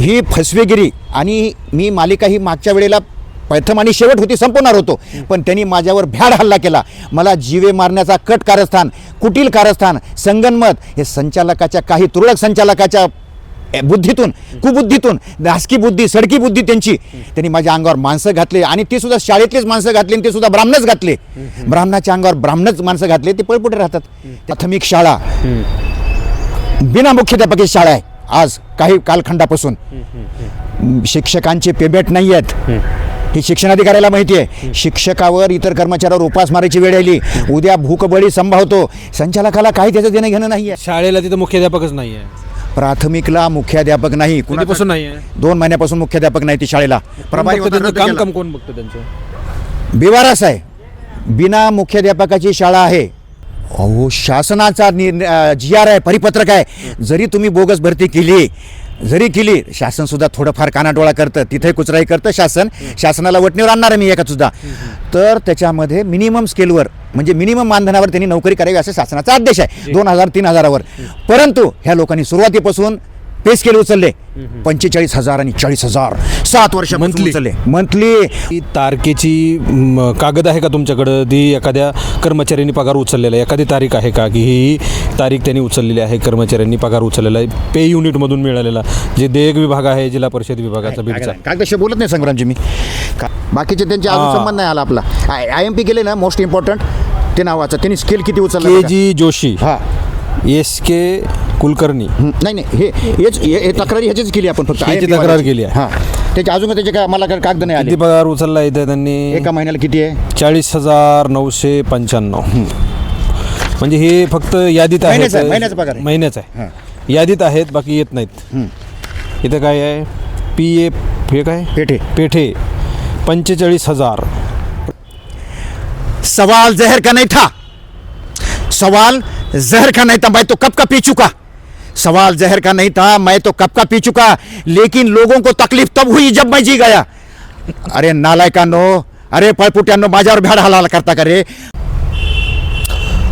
ही फसवेगिरी आणि मी मालिका ही मागच्या वेळेला प्रथम आणि शेवट होती संपवणार होतो. पण त्यांनी माझ्यावर भ्याड हल्ला केला. मला जीवे मारण्याचा कट कारस्थान कुटील कारस्थान संगनमत हे संचालकाच्या काही तुरळक संचालकाच्या बुद्धीतून कुबुद्धीतून नासकी बुद्धी सडकी बुद्धी त्यांची. त्यांनी माझ्या अंगावर माणसं घातले आणि ते सुद्धा शाळेतलेच माणसं घातले आणि ते सुद्धा ब्राह्मणच घातले. ब्राह्मणाच्या अंगावर ब्राह्मणच माणसं घातले ते पळपुटे राहतात. प्राथमिक शाळा. बिना मुख्याध्यापकी शाळा आहे. आज काही कालखंडापासून. शिक्षकांचे पेमेंट नाही आहेत. ही शिक्षणाधिकाऱ्याला माहिती आहे. शिक्षकावर इतर कर्मचाऱ्यावर उपास मारायची वेळ आली. उद्या भूकबळी संभावतो. संचालकाला काही त्याचं देणं घेणं नाही आहे शाळेला तिथं मुख्याध्यापकच नाही आहे प्राथमिकला मुख्याध्यापक नाही. कधीपासून नाही आहे दोन महिन्यापासून मुख्याध्यापक नाही ती शाळेला. प्रभारी होता. काम कोण बघतं त्यांचं? बिवारस आहे बिना मुख्याध्यापकाची शाळा आहे. अहो शासनाचा जी आर आहे परिपत्रक आहे. जरी तुम्ही बोगस भरती केली जरी केली शासन सुद्धा थोडंफार कानाडोळा करतं तिथे कुचराई करतं शासन. शासनाला वटणीवर आणणार आहे मी एका सुद्धा. तर त्याच्यामध्ये मिनिमम स्केलवर म्हणजे मिनिमम मानधनावर त्यांनी नोकरी करावी असं शासनाचा आदेश आहे. दोन हजार तीन हजारावर. परंतु ह्या लोकांनी सुरुवातीपासून पे स्केल उचलले. पंचेचाळीस हजार आणि चाळीस हजार. सात वर्ष Monthly. उचलले. मंथली ही तारखेची म, कागद आहे का तुमच्याकडं? ती एखाद्या कर्मचाऱ्यांनी पगार उचललेला आहे. एखादी तारीख आहे का? की ही तारीख त्यांनी उचललेली आहे कर्मचाऱ्यांनी पगार उचललेला आहे पे युनिटमधून मिळालेला जे देयक विभाग आहे जिल्हा परिषद विभागाचा बीडचा. कागदाशी बोलत नाही संग्रामजी मी. का- बाकीचे त्यांचे अजून. संबंध नाही आला आपला. आय एम पी केले ना मोस्ट इम्पॉर्टंट ते नावाचं. त्यांनी स्केल किती उचललं के. जी जोशी. हा. S K Kulkarni. नाही नाही हे हेच हे हे तक्रारी ह्याचीच केली आपण फक्त. IMP तक्रार वाल्याची. केली आहे. हा. त्याचे अजून त्याचे काय मला काय कागद नाही किती आले पगार उचलला इथे त्यांनी? एका महिन्याला किती आहे? चाळीस हजार नऊशे पंच्याण्णव. म्हणजे हे फक्त यादीत महिन्याचा आहे महिन्याचा पगार आहे. महिन्याचा आहे. यादीत आहेत बाकी येत नाहीत. इथं काय आहे? पी एफ हे काय? पेठे. पेठे. पंचेचाळीस हजार. सवाल जहर का नहीं था? सवाल जहर का नहीं था? मैं तो कब का पी चुका? सवाल जहर का नहीं था मैं तो कब का पी चुका लेकिन लोगों को तकलीफ तब हुई जब मैं जी गया। अरे नालायकांनो अरे पळपुट्यांनो माझ्यावर भ्याड हलाल करता का रे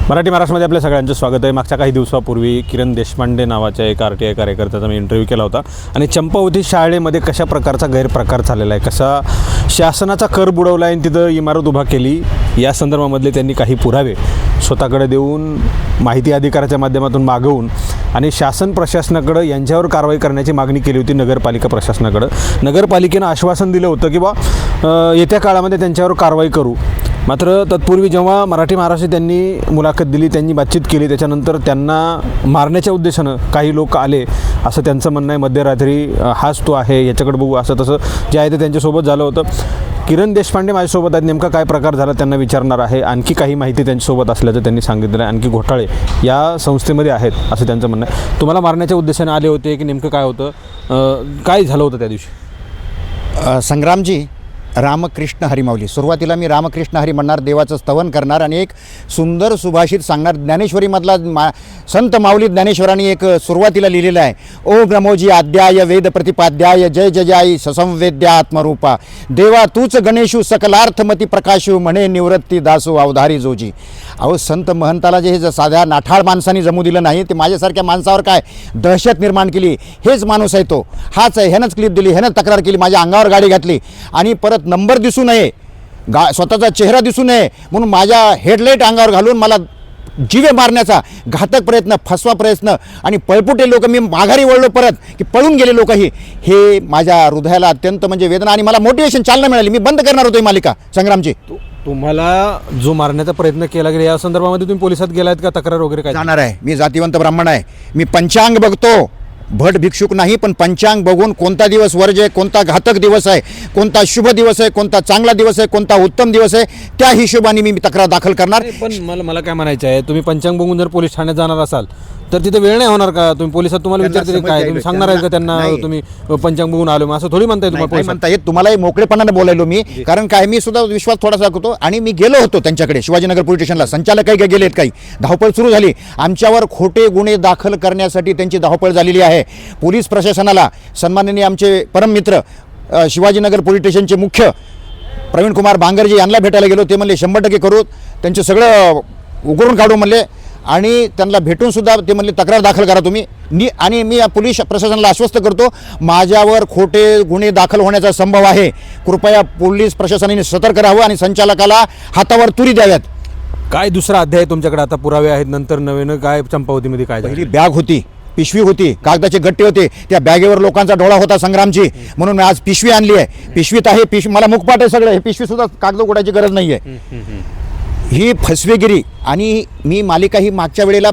मराठी महाराष्ट्रामध्ये आपल्या सगळ्यांचं स्वागत आहे. मागच्या काही दिवसापूर्वी किरण देशपांडे नावाच्या एका आर टी आय कार्यकर्त्याचा मी इंटरव्ह्यू केला होता. आणि चंपावती शाळेमध्ये कशा प्रकारचा गैरप्रकार झालेला आहे कसा शासनाचा कर बुडवला आहे आणि तिथं इमारत उभा केली या संदर्भामधले त्यांनी काही पुरावे स्वतःकडे देऊन माहिती अधिकाराच्या माध्यमातून मागवून आणि शासन प्रशासनाकडं यांच्यावर कारवाई करण्याची मागणी केली होती नगरपालिका प्रशासनाकडं. नगरपालिकेनं आश्वासन दिलं होतं की बा येत्या काळामध्ये त्यांच्यावर कारवाई करू. मात्र तत्पूर्वी जेव्हा मराठी महाराष्ट्र त्यांनी मुलाखत दिली त्यांनी बातचीत केली त्याच्यानंतर त्यांना मारण्याच्या उद्देशानं काही लोक आले असं त्यांचं म्हणणं आहे. मध्यरात्री हाच तो आहे याच्याकडे बघू असं तसं जे आहे ते त्यांच्यासोबत झालं होतं. किरण देशपांडे माझ्यासोबत आहेत. नेमका काय प्रकार झाला त्यांना विचारणार आहे. आणखी काही माहिती त्यांच्यासोबत असल्याचं त्यांनी सांगितलं आहे. आणखी घोटाळे या संस्थेमध्ये आहेत असं त्यांचं म्हणणं आहे. तुम्हाला मारण्याच्या उद्देशाने आले होते की नेमकं काय होतं? काय झालं होतं त्या दिवशी? संग्रामजी रामकृष्ण हरिमाऊली. सुरुवातीला मी रामकृष्ण हरी म्हणणार देवाचं स्तवन करणार आणि एक सुंदर सुभाषित सांगणार. ज्ञानेश्वरीमधला मा संत माऊली ज्ञानेश्वरांनी एक सुरुवातीला लिहिलेलं आहे. ओम नमोजी आद्याय वेद प्रतिपाद्याय जय जयाई ससंवेद्या आत्मरूपा. देवा तूच गणेशू सकलार्थमती प्रकाशू म्हणे निवृत्ती दासू अवधारी जोजी. अहो संत महंताला जे हे ज- साध्या नाठाळ माणसाने जमू दिलं नाही ते माझ्यासारख्या माणसावर काय दहशत निर्माण केली? हेच माणूस आहे तो. हाच आहे ह्यानंच क्लिप दिली ह्यानं तक्रार केली माझ्या अंगावर गाडी घातली. आणि परत नंबर दिसू नये गा स्वतःचा चेहरा दिसू नये म्हणून माझ्या हेडलाईट अंगावर घालून मला जीवे मारण्याचा घातक प्रयत्न फसवा प्रयत्न आणि पळपुटे लोक मी माघारी वळलो परत की पळून गेले लोक ही हे माझ्या हृदयाला अत्यंत म्हणजे वेदना आणि मला मोटिवेशन चालना मिळाली. मी बंद करणार होतो ही मालिका संग्रामची तुम्हाला जो मारण्याचा प्रयत्न केला गेला या संदर्भामध्ये तुम्ही पोलिसात गेलात का तक्रार वगैरे काय? जाणार आहे. मी जातीवंत ब्राह्मण आहे. मी पंचांग बघतो. भट भिक्षुक नाही पण पंचांग बघून कोणता दिवस वर्ज आहे कोणता घातक दिवस आहे कोणता शुभ दिवस आहे कोणता चांगला दिवस आहे कोणता उत्तम दिवस आहे त्या हिशोबाने मी तक्रार दाखल करणार. पण मला मला काय म्हणायचं आहे तुम्ही पंचांग बघून जर पोलीस ठाण्यात जाणार असाल तर तिथे वेळ नाही होणार का? तुम्ही पोलिसात तुम्हाला त्यांना विचारतील समज काय? द्यायला- तुम्ही सांगणार आहे का त्यांना नाही. तुम्ही पंचांग बघून आलो मग असं थोडी म्हणताय तुम्हाला नाही पोलिसात. म्हणता येत तुम्हालाही मोकळेपणाने बोलायलो मी कारण काय मी सुद्धा विश्वास थोडासा होतो आणि मी गेलो होतो त्यांच्याकडे शिवाजीनगर पोलीस स्टेशनला. संचालक काही गेलेत काही. धावपळ सुरू झाली. आमच्यावर खोटे गुन्हे दाखल करण्यासाठी त्यांची धावपळ झालेली आहे. पोलीस प्रशासनाला सन्माननीय आमचे परममित्र अ, शिवाजीनगर पोलीस स्टेशनचे मुख्य प्रवीण कुमार बांगरजी यांना भेटायला गेलो. ते म्हणले शंभर टक्के करू. त्यांचे सगळं उघडून काढू म्हणले. आणि त्यांना भेटून सुद्धा ते म्हणले तक्रार दाखल करा तुम्ही. नि आणि मी या पोलीस प्रशासनाला आश्वस्त करतो माझ्यावर खोटे गुन्हे दाखल होण्याचा संभव आहे. कृपया पोलीस प्रशासनाने सतर्क राहावं आणि संचालकाला हातावर तुरी द्याव्यात. काय दुसरा अध्याय तुमच्याकडे आता पुरावे आहेत नंतर नवीन काय चंपावतीमध्ये काय झालं? पहिली बॅग होती पिशवी होती कागदाचे गट्टे होते त्या बॅगेवर लोकांचा डोळा होता संग्रामची म्हणून मी आज पिशवी आणली आहे. पिशवीत आहे पिशवी मला मुखपाट आहे सगळं हे पिशवी सुद्धा कागद उघडायची गरज नाही आहे ही फसवेगिरी आणि मी मालिका ही मागच्या वेळेला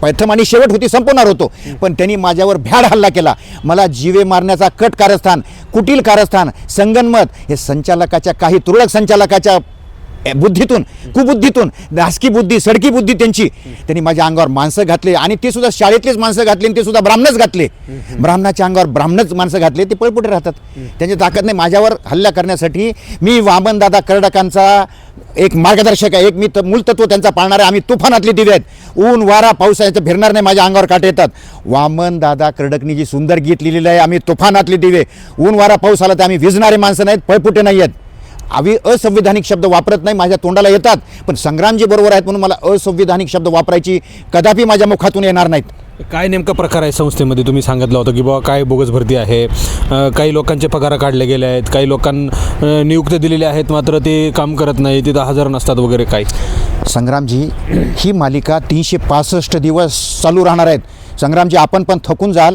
प्रथम आणि शेवट होती संपवणार होतो. पण त्यांनी माझ्यावर भ्याड हल्ला केला. मला जीवे मारण्याचा कट कारस्थान कुटील कारस्थान संगनमत हे संचालकाच्या काही तुरळक संचालकाच्या बुद्धीतून कुबुद्धीतून धासकी बुद्धी सडकी बुद्धी त्यांची. त्यांनी माझ्या अंगावर माणसं घातले आणि ते सुद्धा शाळेतलेच माणसं घातले आणि ते सुद्धा ब्राह्मणच घातले. ब्राह्मणाच्या अंगावर ब्राह्मणच माणसं घातले ते पळपुटे राहतात. त्यांची ताकद नाही. माझ्यावर हल्ला करण्यासाठी मी वामनदादा कर्डकांचा एक मार्गदर्शक आहे. एक मी त- मूलतत्व त्यांचा पाळणार आहे. आम्ही तुफानातले दिवे आहेत. ऊन वारा पाऊस याचं फिरणार नाही. माझ्या अंगावर काटे येतात. वामन दादा कर्डकनी जी सुंदर गीत लिहिलेलं आहे आम्ही तुफानातले दिवे. ऊन वारा पाऊस आला तर आम्ही विजणारे माणसं नाहीत. पळपुटे नाही आहेत. आम्ही असंविधानिक शब्द वापरत नाही माझ्या तोंडाला येतात. पण संग्रामजी बरोबर आहेत म्हणून मला असंविधानिक शब्द वापरायची कदापि माझ्या मुखातून येणार नाहीत. काय नेमका प्रकार आहे संस्थेमध्ये? तुम्ही सांगितलं होतं की बाबा काय बोगस भरती आहे. काही लोकांचे पगार काढले गेले आहेत. काही लोकांना नियुक्त दिलेले आहेत मात्र ते काम करत नाही. तिथं हजर नसतात वगैरे काय? संग्रामजी ही मालिका तीनशे पासष्ट दिवस चालू राहणार आहेत. संग्रामजी आपण पण थकून जाल.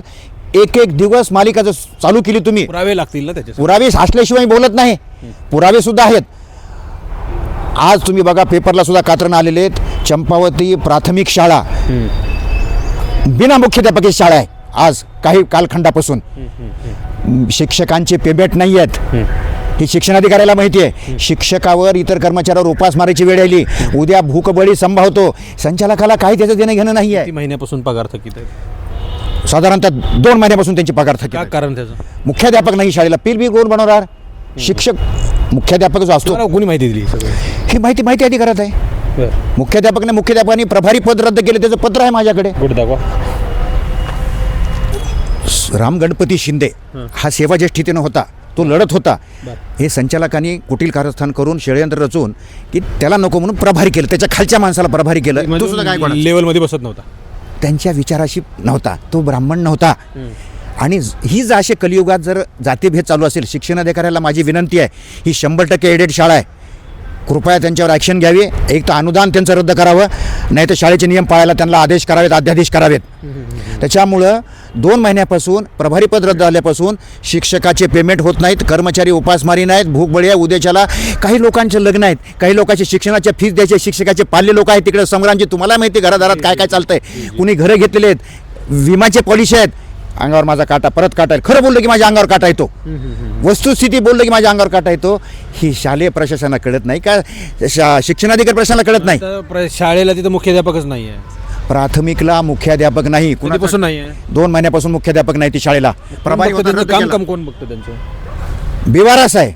एक एक दिवस मालिका जर चालू केली तुम्ही. पुरावे लागतील ना त्याच्या पुरावे असल्याशिवाय बोलत नाही. पुरावे सुद्धा आहेत. आज तुम्ही बघा पेपरला सुद्धा कात्रण आलेले आहेत. चंपावती प्राथमिक शाळा. बिना मुख्याध्यापकी शाळा आहे. आज काही कालखंडापासून. शिक्षकांचे पेमेंट नाही आहेत. ही शिक्षणाधिकाऱ्याला माहिती आहे. शिक्षकावर इतर कर्मचाऱ्यावर उपासमारीची वेळ आली. उद्या भूकबळी संभावतो. संचालकाला काही त्याचं देणं घेणं नाही किती महिन्यापासून पगार थकीत आहे आहे साधारणतः दोन महिन्यापासून त्यांची पगार काय आहे. कारण त्याचं? मुख्याध्यापक नाही शाळेला. पील बी कोण बनवणार. शिक्षक मुख्याध्यापक जो असतो. तुम्हाला कोणी माहिती दिली सगळं? ही माहिती माहिती अधिकारात आहे. मुख्याध्यापकने मुख्याध्यापकांनी प्रभारी पद रद्द केले त्याचं पत्र आहे माझ्याकडे. दाखवा? राम गणपती शिंदे हा. सेवाज्येष्ठीतीनं होता. तो लढत होता. हे संचालकांनी कुटील कारस्थान करून षडयंत्र रचून की त्याला नको म्हणून प्रभारी केलं. त्याच्या खालच्या माणसाला प्रभारी केलं. तो सुद्धा काय लेवलमध्ये बसत नव्हता. त्यांच्या विचाराशी नव्हता. तो ब्राह्मण नव्हता. आणि ही जर असे कलियुगात जर जातीभेद चालू असेल शिक्षणाधिकाऱ्याला माझी विनंती आहे ही शंभर टक्के एडेड शाळा आहे. कृपया त्यांच्यावर ॲक्शन घ्यावी. एक तर अनुदान त्यांचं रद्द करावं नाही तर शाळेचे नियम पाळायला त्यांना आदेश करावेत अध्यादेश करावेत. त्याच्यामुळं दोन महिन्यापासून प्रभारीपद रद्द झाल्यापासून शिक्षकाचे पेमेंट होत नाहीत कर्मचारी उपासमारी नाहीत भूकबळ्या आहे उद्याच्याला काही लोकांचे लग्न आहेत काही लोकांचे शिक्षणाच्या फीस द्यायचे शिक्षकाचे पाल्य लोक आहेत तिकडे. संग्रामची तुम्हाला माहिती घरादारात काय काय चालतंय? कुणी घरं घेतलेले आहेत विमाचे पॉलिसी आहेत. अंगावर माझा काटा परत काटा आहे. खरं बोललं की माझ्या अंगावर काटा येतो. वस्तुस्थिती बोललं की माझ्या अंगावर काटा येतो. ही शालेय प्रशासनाला कळत नाही का? शा शिक्षणाधिकारी प्रशासनाला कळत नाही. शाळेला तिथं मुख्याध्यापकच नाही आहे प्राथमिकला मुख्याध्यापक नाही. कधीपासून नाही आहे? दोन महिन्यापासून मुख्याध्यापक नाही ती शाळेला. प्रभारी बघतं होता, त्यांचं रद्द काम केला. काम कोण बघतं त्यांचं? बेवारस आहे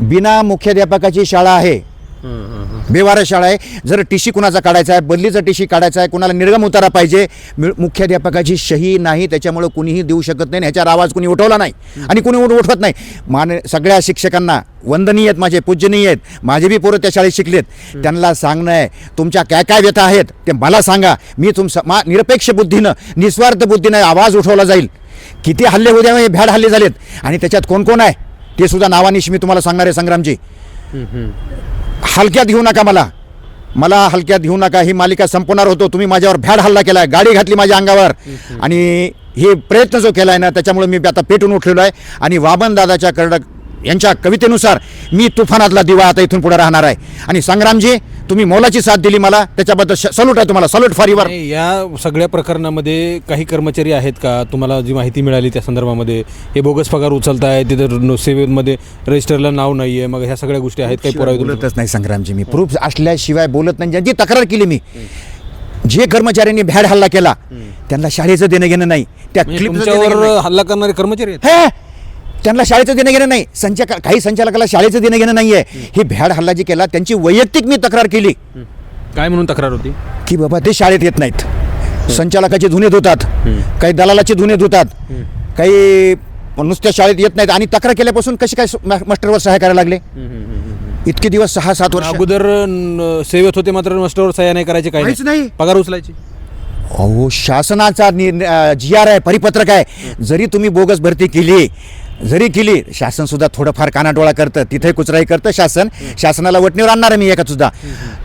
बिना मुख्याध्यापकाची शाळा आहे. बेवारा शाळा आहे. जर टीशी कुणाचा काढायचा आहे बदलीचा टीशी काढायचा आहे कुणाला निर्गम उतारा पाहिजे मुख्याध्यापकाची शही नाही त्याच्यामुळे कुणीही देऊ शकत नाही ह्याच्यावर आवाज कुणी उठवला नाही आणि कुणी उठवत नाही. मान सगळ्या शिक्षकांना वंदनीय आहेत माझे पूजनीय आहेत. माझे बी पोरं त्या शाळेत शिकलेत. त्यांना सांगणं आहे तुमच्या काय काय व्यथा आहेत ते मला सांगा. मी तुमचं मा निरपेक्ष बुद्धीनं निस्वार्थ बुद्धीनं आवाज उठवला जाईल. किती हल्ले होऊ द्या भ्याड हल्ले झालेत. आणि त्याच्यात कोण कोण आहे? ते सुद्धा नावानिशी मी तुम्हाला सांगणार आहे संग्रामजी. हलक्यात घेऊ नका मला. मला हलक्यात घेऊ नका. ही मालिका संपवणार होतो. तुम्ही माझ्यावर भ्याड हल्ला केलाय. गाडी घातली माझ्या अंगावर. आणि हे प्रयत्न जो केलाय ना त्याच्यामुळे मी आता पेटून उठलेलो आहे. आणि वामन दादाच्या कर्डक यांच्या कवितेनुसार मी तुफानातला दिवा आता इथून पुढे राहणार आहे. आणि संग्रामजी तुम्ही मोलाची साथ दिली मला त्याच्याबद्दल सल्यूट आहे तुम्हाला सल्यूट फॉर नाही, या सगळ्या प्रकरणामध्ये काही कर्मचारी आहेत का? तुम्हाला जी माहिती मिळाली त्या संदर्भामध्ये हे बोगस पगार उचलत आहे तिथं सेवेमध्ये रजिस्टरला नाव नाही आहे मग ह्या सगळ्या गोष्टी आहेत काही पुरावे? बोलतच नाही संग्रामजी मी प्रूफ असल्याशिवाय बोलत नाही. ज्यांची तक्रार केली मी जे कर्मचाऱ्यांनी भ्याड हल्ला केला त्यांना शाळेचं देणं घेणं नाही. त्या म्हणजे. हल्ला करणारे कर्मचारी आहेत? त्यांना शाळेचं देणं घेणं नाही. संचालक काही संचालकाला शाळेचं देणं घेणं नाही आहे ही भ्याड हल्ला जी केला त्यांची वैयक्तिक मी तक्रार केली. काय म्हणून तक्रार होती? की बाबा ते शाळेत येत नाहीत. संचालकाचे धुणे धुतात. काही दलालाचे धुणे धुतात. काही नुसत्या शाळेत येत नाहीत. आणि तक्रार केल्यापासून कशी काय मास्टरवर सहाय्य करायला लागले? इतके दिवस सहा सात वर्ष. अगोदर सेवेत होते मात्र मास्टरवर सह्या नाही करायचे काही काहीच नाही. पगार उचलायची. अहो शासनाचा जी आर आहे परिपत्रक आहे. जरी तुम्ही बोगस भरती केली जरी केली शासन सुद्धा थोडंफार कानाडोळा करतं तिथे कुचराई करतं शासन. शासनाला वटणीवर आणणार आहे मी एका सुद्धा.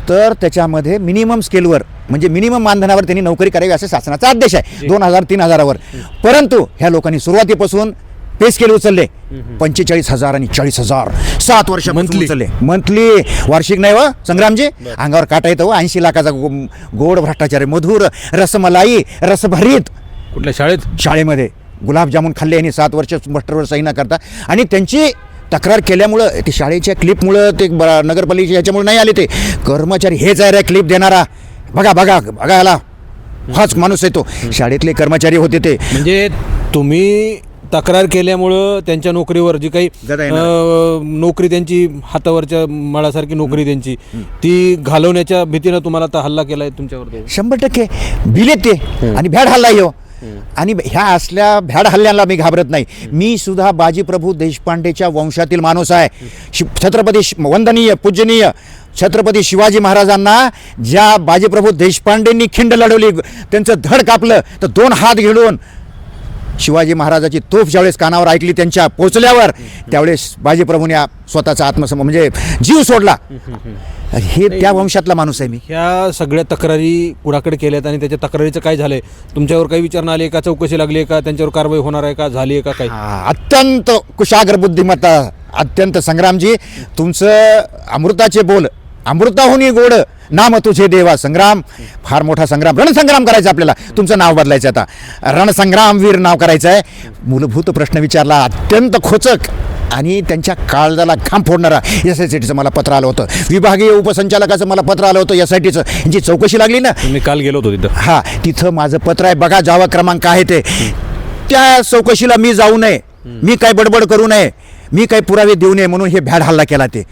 तर त्याच्यामध्ये मिनिमम स्केलवर म्हणजे मिनिमम मानधनावर त्यांनी नोकरी करावी असा शासनाचा आदेश आहे. दोन हजार तीन हजारावर. परंतु ह्या लोकांनी सुरुवातीपासून पे स्केल उचलले. पंचेचाळीस हजार आणि चाळीस हजार. सात वर्ष Monthly. उचलले. मंथली वार्षिक नाही व संग्रामजी. अंगावर काटा येतं ऐंशी लाखाचा गोड भ्रष्टाचार. मधुर रसमलाई रसभरीत. कुठल्या शाळेत? शाळेमध्ये. गुलाबजामुन खाल्ले आणि सात वर्ष मास्टरवर सही न करता. आणि त्यांची तक्रार केल्यामुळं ते शाळेच्या क्लिपमुळं ते ब- नगरपालिकेच्या ह्याच्यामुळे नाही आले ते. कर्मचारी हेच आहे रे क्लिप देणारा. बघा बघा बघा याला. हाच माणूस आहे तो. शाळेतले कर्मचारी होते ते. म्हणजे तुम्ही तक्रार केल्यामुळं त्यांच्या नोकरीवर जी काही नोकरी त्यांची हातावरच्या मळासारखी नोकरी त्यांची ती घालवण्याच्या भीतीनं तुम्हाला आता हल्ला केलाय तुमच्यावर तो. शंभर टक्के. भिलेत ते. आणि भ्याड हल्ला येऊ आणि ह्या असल्या भ्याड हल्ल्यांना मी घाबरत नाही. मी सुद्धा बाजीप्रभू देशपांडेच्या वंशातील माणूस आहे. शि छत्रपती वंदनीय पूजनीय छत्रपती शिवाजी महाराजांना ज्या बाजीप्रभू देशपांडेंनी खिंड लढवली त्यांचं धड कापलं तर दोन हात घेऊन शिवाजी महाराजाची तोफ ज्यावेळेस कानावर ऐकली त्यांच्या पोचल्यावर त्यावेळेस बाजीप्रभूने स्वतःचा आत्मसम म्हणजे जीव सोडला. हे त्या वंशातला माणूस आहे मी. ह्या सगळ्या तक्रारी कुणाकडे केल्यात आणि त्याच्या तक्रारीचं काय झालंय? तुमच्यावर काही विचारणा आली का? चौकशी लागली आहे का? त्यांच्यावर कारवाई होणार आहे का? झाली आहे का काय अत्यंत कुशाग्र बुद्धिमत्ता अत्यंत संग्रामजी तुमचं अमृताचे बोल अमृताहुनी गोड नाम तुझे देवा संग्राम. फार मोठा संग्राम. रणसंग्राम करायचा आपल्याला. तुमचं नाव बदलायचं आता. रणसंग्राम वीर नाव करायचं आहे मूलभूत प्रश्न विचारला. अत्यंत खोचक आणि त्यांच्या काळजाला खांब फोडणारा एस आय टीचं मला पत्र आलं होतं. विभागीय उपसंचालकाचं मला पत्र आलं होतं एस आय टीचं यांची चौकशी लागली ना? मी काल गेलो होतो तिथं. हा तिथं माझं पत्र आहे. बघा जावा क्रमांक आहे ते. त्या चौकशीला मी जाऊ नये. मी काय बडबड करू नये. मी काही पुरावे देऊ नये म्हणून हे भ्याड हल्ला केला ते.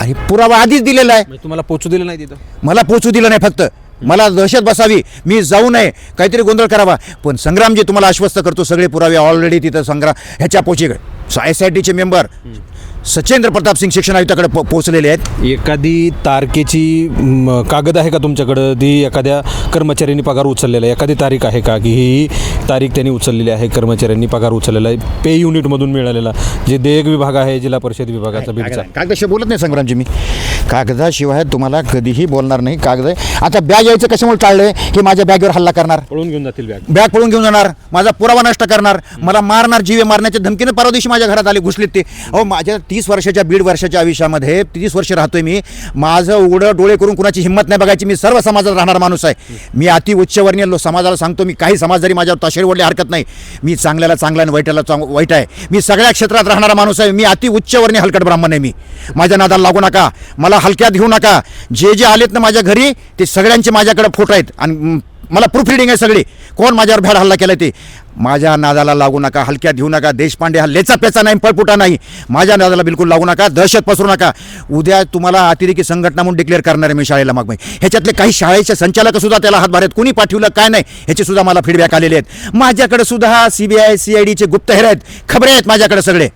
आणि पुरावा आधीच दिलेला आहे. म्हणजे तुम्हाला पोचू दिलं नाही तिथं? मला पोचू दिलं नाही फक्त. मला दहशत बसावी. मी जाऊ नये. काहीतरी गोंधळ करावा. पण संग्रामजी तुम्हाला आश्वस्त करतो सगळे पुरावे ऑलरेडी तिथं संग्राम ह्याच्या पोची एस आय टीचे मेंबर सचेंद्र प्रताप सिंग शिक्षण आयुक्ताकडे पो पोचलेले आहेत. एखादी तारखेची म, कागद आहे का तुमच्याकडं? ती एखाद्या कर्मचाऱ्यांनी पगार उचललेला आहे. एखादी तारीख आहे का की ही तारीख त्यांनी उचललेली आहे कर्मचाऱ्यांनी पगार उचललेला आहे पे युनिटमधून मिळालेला. जे देयक विभाग आहे जिल्हा परिषद विभागाचा बीडचा. कागदाशिवाय बोलत नाही संग्रामजी मी. कागदाशिवाय तुम्हाला कधीही बोलणार नाही. कागद आता बॅग यायचं कशामुळे टाळलंय? की माझ्या बॅगवर हल्ला करणार. पळून घेऊन जातील बॅग बॅग पळून घेऊन जाणार. माझा पुरावा नष्ट करणार. मला मारणार जीवे मारण्याच्या धमकीने परवा दिवशी माझ्या घरात आले घुसलेत ते. अहो माझ्या तीस वर्षाच्या बीड वर्षाच्या आयुष्यामध्ये तीस वर्ष राहतोय मी. माझं उघडं डोळे करून कुणाची हिंमत नाही बघायची. मी सर्व समाजात राहणारा माणूस आहे. मी अति उच्चवर्णीय लो समाजाला सांगतो मी काही समाज जरी माझ्यावर ताशेर ओढले हरकत नाही. मी चांगल्याला चांगला आणि वाईटाला चांग वाईट आहे. मी सगळ्या क्षेत्रात राहणारा माणूस आहे. मी अति उच्चवर्णीय हलकट ब्राह्मण आहे मी. माझ्या नादाला लागू नका. मला हलक्यात घेऊ नका. जे जे आलेत ना माझ्या घरी ते सगळ्यांचे माझ्याकडे फोटो आहेत. आणि मला प्रूफ रिडिंग आहे सगळी. कोण माझ्यावर भ्याड हल्ला केला ते? माझ्या नादाला लागू नका हलक्यात घेऊ नका. देशपांडे हा लेचा पेचा नाही पळपुटा नाही. माझ्या नादाला बिलकुल लागू नका दहशत पसरू नका. उद्या तुम्हाला अतिरेकी संघटना म्हणून डिक्लेअर करणार आहे मी शाळेला मग. ह्याच्यातले काही शाळेचे संचालक सुद्धा त्याला हातभार आहेत कुणी पाठवलं काय नाही ह्याचे सुद्धा मला फीडबॅक आलेले आहेत. माझ्याकडे सुद्धा C B I C I डीचे गुप्तहेर आहेत. खबरे आहेत माझ्याकडे सगळे.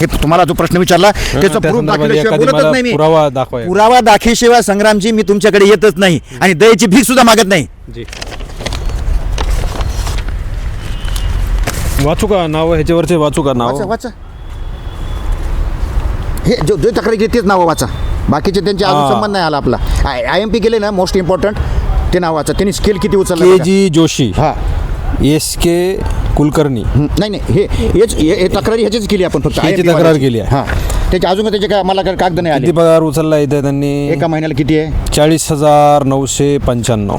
हे तुम्हाला जो प्रश्न विचारला त्याचं त्या संदर्भात दाखवल्याशिवाय एखादी बोलतच मला नाही मी. पुरावा दाखवा पुरावा दाखीशिवाय संग्रामजी मी तुमच्याकडे येतच नाही. आणि दयेची भीक सुद्धा मागत नाही. जी. वाचू का नाव? ह्याच्यावरचे वाचू का नाव? वाचा वाचा. हे जो जो तक्रार केली तेच नाव वाचा. बाकीचे त्यांचे अजून हा. संबंध नाही आला आपला. आय एम पी केले ना मोस्ट इम्पॉर्टंट ते नाव वाचा. त्यांनी स्केल किती के उचललं जी जोशी. हा. S K Kulkarni. नाही नाही हे हेच हे हे तक्रारी ह्याचीच केली आपण फक्त ह्याची तक्रार वाल्याची. केली आहे. हा. त्याचे अजून त्याचे काय मला काय कागद नाही किती आले पगार उचलला इथे त्यांनी? एका महिन्याला किती आहे? चाळीस हजार नऊशे पंच्याण्णव.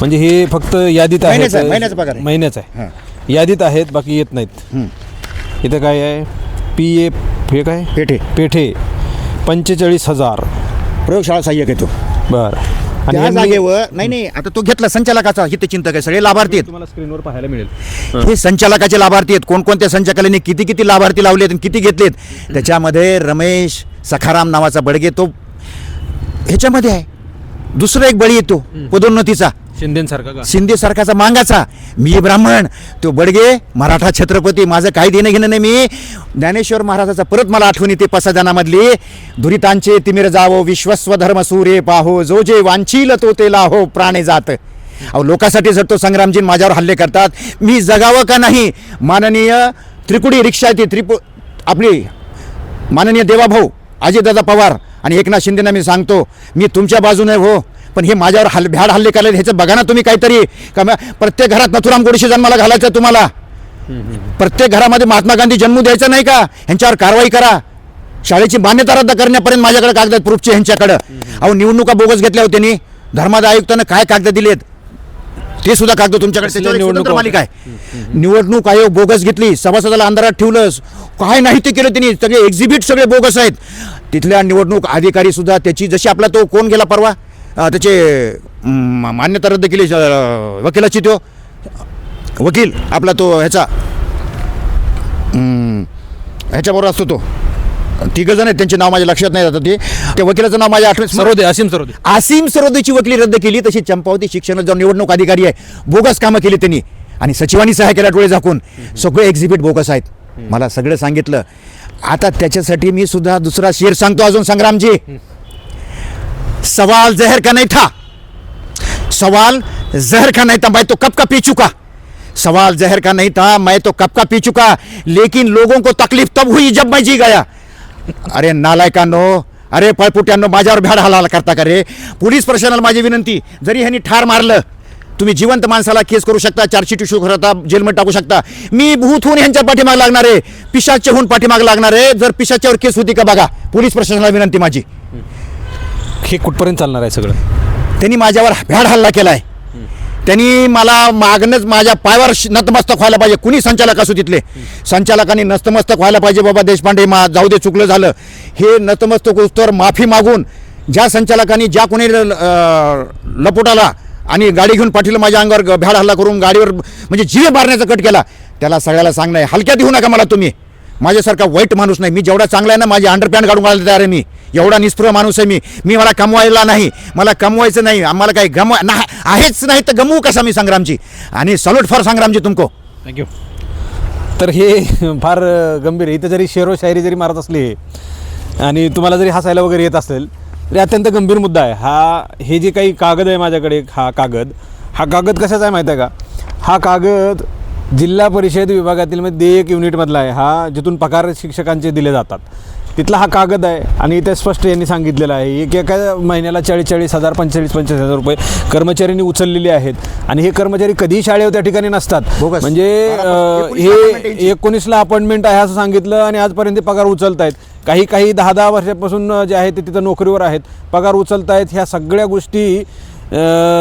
म्हणजे हे फक्त यादीत महिन्याचा आहे, महिन्याचा पगार आहे. महिन्याचा. आहे. यादीत आहेत बाकी येत नाहीत. इथे काय आहे? पी ए हे काय? पेठे. पेठे. पंचेचाळीस हजार. प्रयोगशाळा सहाय्यक आहे तो. बर. त्या जागेवर नाही नाही आता तो घेतला संचालकाचा हितचिंतक आहे सगळे लाभार्थी आहेत. तुम्हाला स्क्रीनवर पाहायला मिळेल. हे संचालकाचे लाभार्थी आहेत. कोणकोणत्या संचालकांनी किती किती लाभार्थी लावलेत आणि किती घेतलेत त्याच्यामध्ये रमेश सखाराम नावाचा बडगे तो ह्याच्यामध्ये आहे. दुसरा एक बळी येतो पदोन्नतीचा. शिंदेसारखा का? शिंदे सरकारचा मांगाचा. मी ब्राह्मण तो बडगे मराठा छत्रपती माझं काही देणं घेणं नाही मी. ज्ञानेश्वर महाराजाचा परत मला आठवण येते पसाजनामधली दुरितांचे तिमिर जावो विश्वस्व धर्म सूर्य पाहो जो जे वांछील तो ते लाहो प्राणे जात. अहो लोकांसाठी जर तो संग्रामजी माझ्यावर हल्ले करतात मी जगावं का नाही? माननीय त्रिकुडी रिक्षा ती त्रिपु आपली माननीय देवाभाऊ अजितदादा पवार आणि एकनाथ शिंदेना मी सांगतो मी तुमच्या बाजूने हो. पण हे माझ्यावर हल भ्याड हल्ले करायला ह्याचं बघा ना तुम्ही काहीतरी. का प्रत्येक घरात नथुराम गोडीशी जन्माला घालायचं आहे तुम्हाला. प्रत्येक घरामध्ये महात्मा गांधी जन्म द्यायचा नाही का? ह्यांच्यावर कारवाई करा. शाळेची मान्यता रद्द करण्यापर्यंत माझ्याकडे कागद आहेत प्रूफचे ह्यांच्याकडं. अहो निवडणुका बोगस घेतल्या होत्या त्यांनी धर्मादा आयुक्तानं काय कागद दिलेत? ते सुद्धा कागद तुमच्याकडे निवडणुका मालिका आहे. निवडणूक आयोग बोगस घेतली सभासदाला अंधारात ठेवलं काय नाही ते केलं त्यांनी सगळे एक्झिबिट सगळे बोगस आहेत. तिथल्या निवडणूक अधिकारी सुद्धा त्याची जशी आपला तो कोण गेला परवा? त्याचे मान्यता रद्द केली वकिलाची तो. वकील आपला तो ह्याचा. ह्याच्याबरोबर असतो तो. तिघ जण आहेत त्यांचे नाव माझ्या लक्षात नाही जातं ते. त्या वकिलाचं नाव माझ्या आठवण सरोदे असीम सरोदे. आसिम सरोदेची वकिली रद्द केली तशी चंपावती शिक्षण जो निवडणूक अधिकारी आहे. बोगस कामं केली त्यांनी. आणि सचिवांनी सहाय्य केला डोळे झाकून. सगळे एक्झिबिट बोगस आहेत. मला सगळं सांगितलं. आता त्याच्यासाठी मी सुद्धा दुसरा शेर सांगतो अजून संग्रामजी. सवाल जहर का नाही था? सवाल जहर का नहीं था मैं तो कब का पी चुका? सवाल जहर का नहीं था मैं तो कब का पी चुका? लेकिन लोगों को तकलीफ तब हुई जब मैं जी गया। अरे नालायकांनो अरे पळपुट्यांनो माझ्यावर भ्याड हलाल करता का रे? पोलीस प्रशासनाला माझी विनंती जरी ह्यांनी ठार मारलं तुम्ही जिवंत माणसाला केस करू शकता चार्जशीट इश्यू करता जेलमध्ये टाकू शकता. मी भूत होऊन ह्यांच्या पाठीमाग लागणार आहे पिशाचे होऊन पाठीमाग लागणार आहे. जर पिशाच्यावर केस होती का बघा पोलीस प्रशासनाला विनंती माझी. हे कुठपर्यंत चालणार आहे सगळं? त्यांनी माझ्यावर भ्याड हल्ला केला आहे त्यांनी मला मागणंच माझ्या पायावर श- नतमस्तक व्हायला पाहिजे. कुणी संचालक असू तिथले? संचालकांनी नतमस्तक व्हायला पाहिजे बाबा देशपांडे मा जाऊ दे चुकलं झालं. हे नतमस्तक उत्तर माफी मागून ज्या संचालकांनी ज्या कोणी ल- अं, लपोटाला आणि गाडी घेऊन पाठीला माझ्या अंगावर ग- भ्याड हल्ला करून गाडीवर म्हणजे जीव मारण्याचा कट केला त्याला सगळ्याला सांगणं आहे. हलक्यात येऊ नका मला तुम्ही. माझ्यासारखा वाईट माणूस नाही. मी जेवढा चांगला आहे ना माझी अंडरपॅन्ट काढून घालायला तयार आहे मी. एवढा निष्ठुर माणूस आहे मी. मी मला कमवायला नाही. मला कमवायचं नाही. आम्हाला काही गमवा नाही आहेच नाही तर गमवू कसा मी संग्रामची? आणि सल्यूट फॉर संग्रामजी तुमको. थँक्यू तर हे फार गंभीर आहे. इथं जरी शेरो शायरी जरी मारत असली आणि तुम्हाला जरी हसायला वगैरे येत असेल तरी अत्यंत गंभीर मुद्दा आहे. हा हे जे काही कागद आहे माझ्याकडे हा कागद हा कागद कशाचा आहे माहिती आहे का? हा कागद जिल्हा परिषद विभागातील म्हणजे मध्ये एक युनिटमधला आहे. हा जिथून पगार शिक्षकांचे दिले जातात. तिथला हा कागद आहे आणि इथे स्पष्ट यांनी सांगितलेलं आहे एक एका महिन्याला चाळीस चाळीस हजार पंचेचाळीस पंचेचाळीस हजार रुपये कर्मचाऱ्यांनी उचललेले आहेत. आणि हे कर्मचारी कधीही शाळेवर त्या ठिकाणी नसतात. म्हणजे हे. एकोणीसला अपॉइंटमेंट आहे असं सांगितलं आणि आजपर्यंत पगार उचलत आहेत काही काही दहा दहा वर्षापासून जे आहे ते तिथं नोकरीवर आहेत. पगार उचलत आहेत ह्या सगळ्या गोष्टी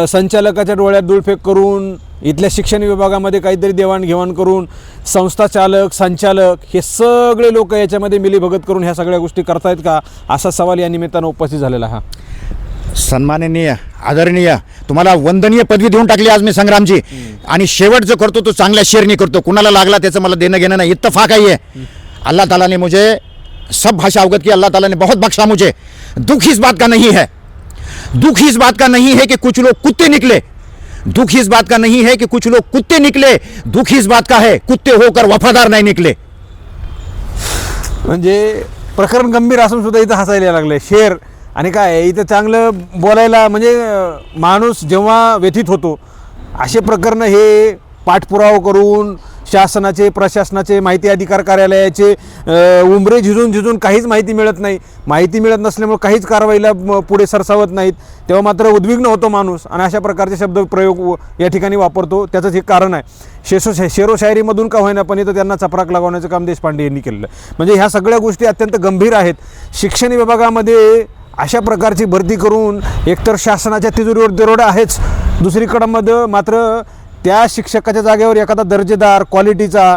संचालकाच्या डोळ्यात दुळफेक करून इथल्या शिक्षण विभागामध्ये काहीतरी देवाणघेवाण करून संस्था चालक संचालक हे सगळे लोक याच्यामध्ये मिलीभगत करून ह्या सगळ्या गोष्टी करतायत का? असा सवाल या निमित्तानं उपस्थित झालेला हा. सन्माननीय आदरणीय तुम्हाला वंदनीय पदवी देऊन टाकली आज मी संग्रामजी. आणि शेवट जो करतो तो चांगल्या शेरनी करतो. कुणाला लागला त्याचं मला देणं घेणं नाही. इत्तफाक ही है अल्लाह ताला ने मुझे सब भाषा अवगत की अल्लाह ताला ने बहुत बख्शा मुझे. दुख इस बात का नहीं है. दुख इस बात का नहीं है कि कुछ लोग कुत्ते निकले. दुख इस बात का नहीं है कि कुछ लोग कुत्ते निकले दुख इस बात का है कुत्ते होकर वफादार नाही निकले। म्हणजे प्रकरण गंभीर असून सुद्धा इथं हसायला लागले. शेर आणि काय इथं चांगलं बोलायला म्हणजे माणूस जेव्हा व्यथित होतो असे प्रकरणं हे पाठपुरावा करून शासनाचे प्रशासनाचे माहिती अधिकार कार्यालयाचे उंबरे झिजून झिजून काहीच माहिती मिळत नाही. माहिती मिळत नसल्यामुळे काहीच कारवाईला पुढे सरसावत नाहीत. तेव्हा मात्र उद्विग्न होतो माणूस आणि अशा प्रकारचे शब्द प्रयोग व- या ठिकाणी वापरतो. त्याचंच हे कारण आहे. शेसो शेरो शायरीमधून का होईना पण इथं त्यांना चपराक लागवण्याचं काम देशपांडे यांनी केलेलं म्हणजे ह्या सगळ्या गोष्टी अत्यंत गंभीर आहेत. शिक्षण विभागामध्ये अशा प्रकारची भरती करून एकतर शासनाच्या तिजोरीवर दरोडा आहेच. दुसरीकडं मध्ये मात्र त्या शिक्षकाच्या जागेवर एखादा दर्जेदार क्वालिटीचा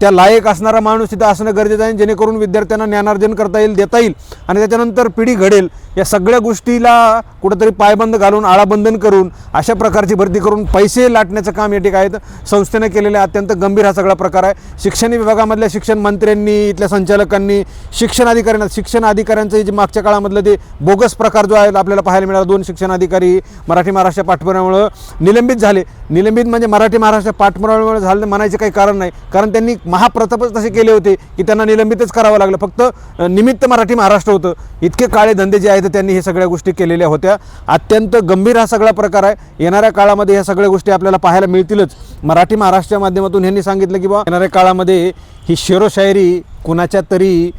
त्या लायक असणारा माणूस तिथं असणं गरजेचं आहे जेणेकरून विद्यार्थ्यांना ज्ञानार्जन करता येईल देता येईल आणि त्याच्यानंतर पिढी घडेल. या सगळ्या गोष्टीला कुठंतरी पायबंद घालून आळाबंधन करून अशा प्रकारची भरती करून पैसे लाटण्याचं काम या ठिकाणी संस्थेने संस्थेनं केलेलं आहे. अत्यंत गंभीर हा सगळा प्रकार आहे. शिक्षण विभागामधल्या शिक्षण मंत्र्यांनी इथल्या संचालकांनी शिक्षण अधिकाऱ्यांना शिक्षण अधिकाऱ्यांचं जे मागच्या काळामधलं ते बोगस प्रकार जो आहे आपल्याला पाहायला मिळाला. दोन शिक्षण अधिकारी मराठी महाराष्ट्र पाठपुराव्यामुळं निलंबित झाले. निलंबित म्हणजे मराठी महाराष्ट्र पाठपुराव्यामुळे झालं म्हणायचं काही कारण नाही. कारण त्यांनी महाप्रतापच तसे केले होते की त्यांना निलंबितच करावं लागलं. फक्त निमित्त मराठी महाराष्ट्र होतं. इतके काळे धंदे जे आहेत त्यांनी हे सगळ्या गोष्टी केलेल्या होत्या. अत्यंत गंभीर हा सगळा प्रकार आहे. येणाऱ्या काळामध्ये ह्या सगळ्या गोष्टी आपल्याला पाहायला मिळतीलच. मराठी महाराष्ट्राच्या माध्यमातून ह्यांनी सांगितलं की बा येणाऱ्या काळामध्ये ही शेरोशायरी कुणाच्या तरी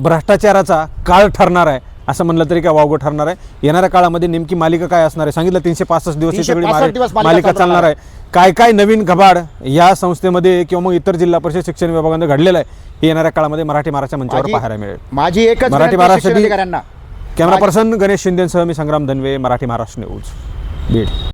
भ्रष्टाचाराचा काळ ठरणार आहे. असं म्हणलं तरी काय वावगं ठरणार आहे. येणाऱ्या काळामध्ये नेमकी मालिका काय असणार आहे? सांगितलं तीनशे पासष्ट दिवस ही 365 सगळी मालिका दिवस मालिका मालिका चालणार आहे. काय काय नवीन घबाड या संस्थेमध्ये किंवा मग इतर जिल्हा परिषद शिक्षण विभागामध्ये घडलेलं आहे हे येणाऱ्या काळामध्ये मराठी महाराष्ट्र मंचावर माझी- पाहायला मिळेल. माझी एकच मराठी विनंती महाराष्ट्र कॅमेरा पर्सन गणेश शिंदेसह मी संग्राम धनवे मराठी महाराष्ट्र न्यूज बीड.